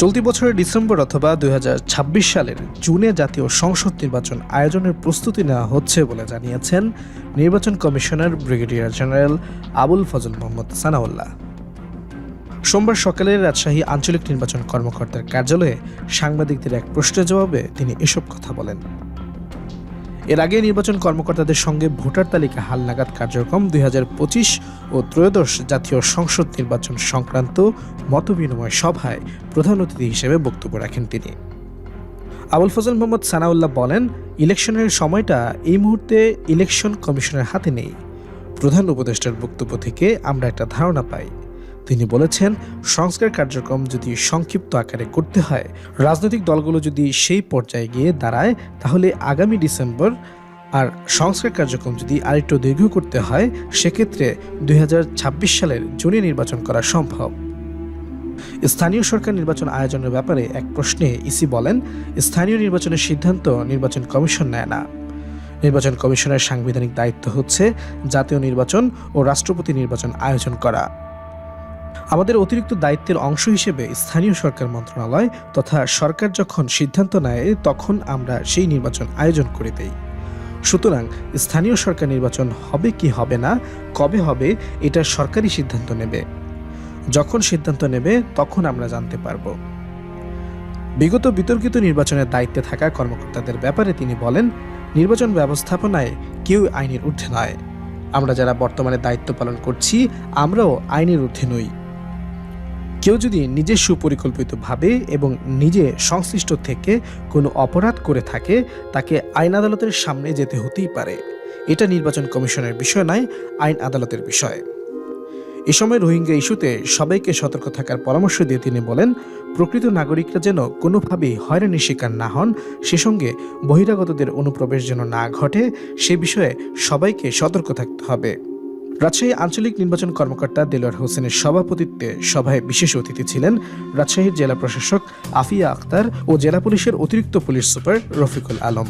চলতি বছরের ডিসেম্বর অথবা দুই হাজার ছাব্বিশ সালের জুনে জাতীয় সংসদ নির্বাচন আয়োজনের প্রস্তুতি নেওয়া হচ্ছে বলে জানিয়েছেন নির্বাচন commissioner brigadier general Abul Fazal Mohammad Sanaullah. সোমবার সকালে রাজশাহী আঞ্চলিক নির্বাচন কর্মকর্তার কার্যালয়ে সাংবাদিকদের এক প্রশ্নের জবাবে তিনি এসব কথা বলেন। এর আগে নির্বাচন কর্মকর্তাদের সঙ্গে ভোটার তালিকা হালনাগাদ কার্যক্রম দুই হাজার পঁচিশ ও ত্রয়োদশ জাতীয় সংসদ নির্বাচন সংক্রান্ত মতবিনিময় সভায় প্রধান অতিথি হিসেবে বক্তব্য রাখেন তিনি। আবুল ফজল মোহাম্মদ সানাউল্লাহ বলেন, ইলেকশনের সময়টা এই মুহূর্তে ইলেকশন কমিশনের হাতে নেই। প্রধান উপদেষ্টার বক্তব্য থেকে আমরা একটা ধারণা পাই। তিনি বলেছেন, সংস্কার কার্যক্রম যদি সংক্ষিপ্ত আকারে করতে হয়, রাজনৈতিক দলগুলো যদি সেই পর্যায়ে গিয়ে দাঁড়ায়, তাহলে আগামী ডিসেম্বর আর সংস্কার কার্যক্রম যদি আরেকটু দীর্ঘ করতে হয়, সেক্ষেত্রে দুই হাজার ছাব্বিশ সালের জুনে নির্বাচন করা সম্ভব। স্থানীয় সরকার নির্বাচন আয়োজনের ব্যাপারে এক প্রশ্নে ইসি বলেন, স্থানীয় নির্বাচনের সিদ্ধান্ত নির্বাচন কমিশন নেয় না। নির্বাচন কমিশনের সাংবিধানিক দায়িত্ব হচ্ছে জাতীয় নির্বাচন ও রাষ্ট্রপতি নির্বাচন আয়োজন করা। আমাদের অতিরিক্ত দায়িত্বের অংশ হিসেবে স্থানীয় সরকার মন্ত্রণালয় তথা সরকার যখন সিদ্ধান্ত নেয়, তখন আমরা সেই নির্বাচন আয়োজন করে দেই। সুতরাং স্থানীয় সরকার নির্বাচন হবে কি হবে না, কবে হবে, এটা সরকারি সিদ্ধান্ত নেবে। যখন সিদ্ধান্ত নেবে, তখন আমরা জানতে পারব। বিগত বিতর্কিত নির্বাচনের দায়িত্বে থাকা কর্মকর্তাদের ব্যাপারে তিনি বলেন, নির্বাচন ব্যবস্থাপনায় কেউ আইনের ঊর্ধ্বে নয়। আমরা যারা বর্তমানে দায়িত্ব পালন করছি, আমরাও আইনের ঊর্ধ্বে নই। কেউ যদি নিজে সুপরিকল্পিতভাবে এবং নিজে সংশ্লিষ্ট থেকে কোনো অপরাধ করে থাকে, তাকে আইন আদালতের সামনে যেতে হতেই পারে। এটা নির্বাচন কমিশনের বিষয় নয়, আইন আদালতের বিষয়। এ সময় রোহিঙ্গা ইস্যুতে সবাইকে সতর্ক থাকার পরামর্শ দিয়ে তিনি বলেন, প্রকৃত নাগরিকরা যেন কোনোভাবেই হয়রানির শিকার না হন, সে সঙ্গে বহিরাগতদের অনুপ্রবেশ যেন না ঘটে, সে বিষয়ে সবাইকে সতর্ক থাকতে হবে। রাজশাহী আঞ্চলিক নির্বাচন কর্মকর্তা দেলোয়ার হোসেনের সভাপতিত্বে সভায় বিশেষ অতিথি ছিলেন রাজশাহীর জেলা প্রশাসক আফিয়া আক্তার ও জেলা পুলিশের অতিরিক্ত পুলিশ সুপার রফিকুল আলম।